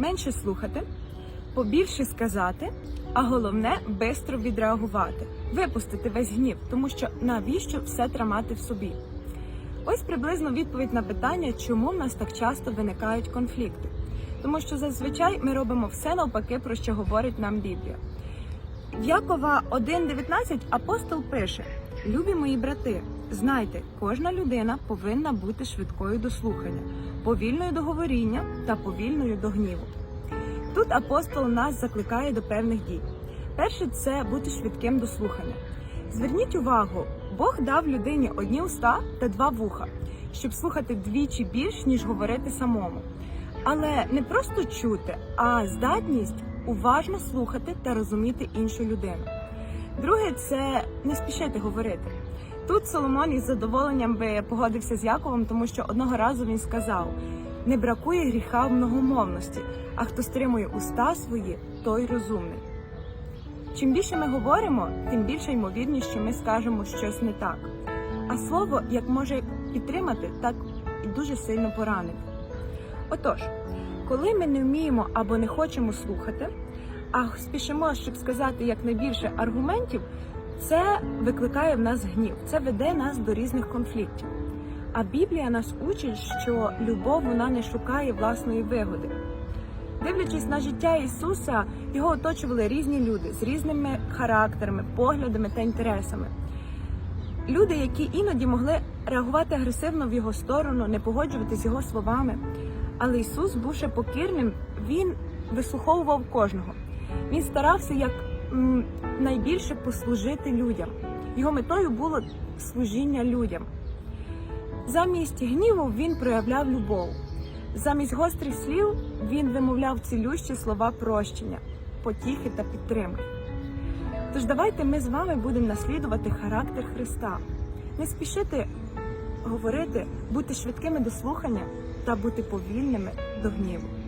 менше слухати, побільше сказати, а головне бистро відреагувати, випустити весь гнів, тому що навіщо все тримати в собі. Ось приблизно відповідь на питання, чому в нас так часто виникають конфлікти. Тому що зазвичай ми робимо все навпаки, про що говорить нам Біблія. В Якова 1.19 апостол пише: Любі мої брати, знайте, кожна людина повинна бути швидкою до слухання, повільною до говоріння та повільною до гніву. Тут апостол нас закликає до певних дій. Перше це бути швидким до слухання. Зверніть увагу, Бог дав людині одні уста та два вуха, щоб слухати двічі більш, ніж говорити самому. Але не просто чути, а здатність уважно слухати та розуміти іншу людину. Друге, це не спішити говорити. Тут Соломон із задоволенням би погодився з Яковом, тому що одного разу він сказав: не бракує гріха в многомовності, а хто стримує уста свої, той розумний. Чим більше ми говоримо, тим більше ймовірність, що ми скажемо щось не так. А слово як може підтримати, так і дуже сильно поранити. Отож, коли ми не вміємо або не хочемо слухати, а спішимо, щоб сказати якнайбільше аргументів, це викликає в нас гнів, це веде нас до різних конфліктів. А Біблія нас учить, що любов вона не шукає власної вигоди. Дивлячись на життя Ісуса, його оточували різні люди з різними характерами, поглядами та інтересами. Люди, які іноді могли реагувати агресивно в його сторону, не погоджуватися з його словами. Але Ісус, бувши покірним, Він вислуховував кожного. Він старався як найбільше послужити людям. Його метою було служіння людям. Замість гніву він проявляв любов. Замість гострих слів він вимовляв цілющі слова прощення, потіхи та підтримки. Тож давайте ми з вами будемо наслідувати характер Христа, не спішити говорити, бути швидкими до слухання та бути повільними до гніву.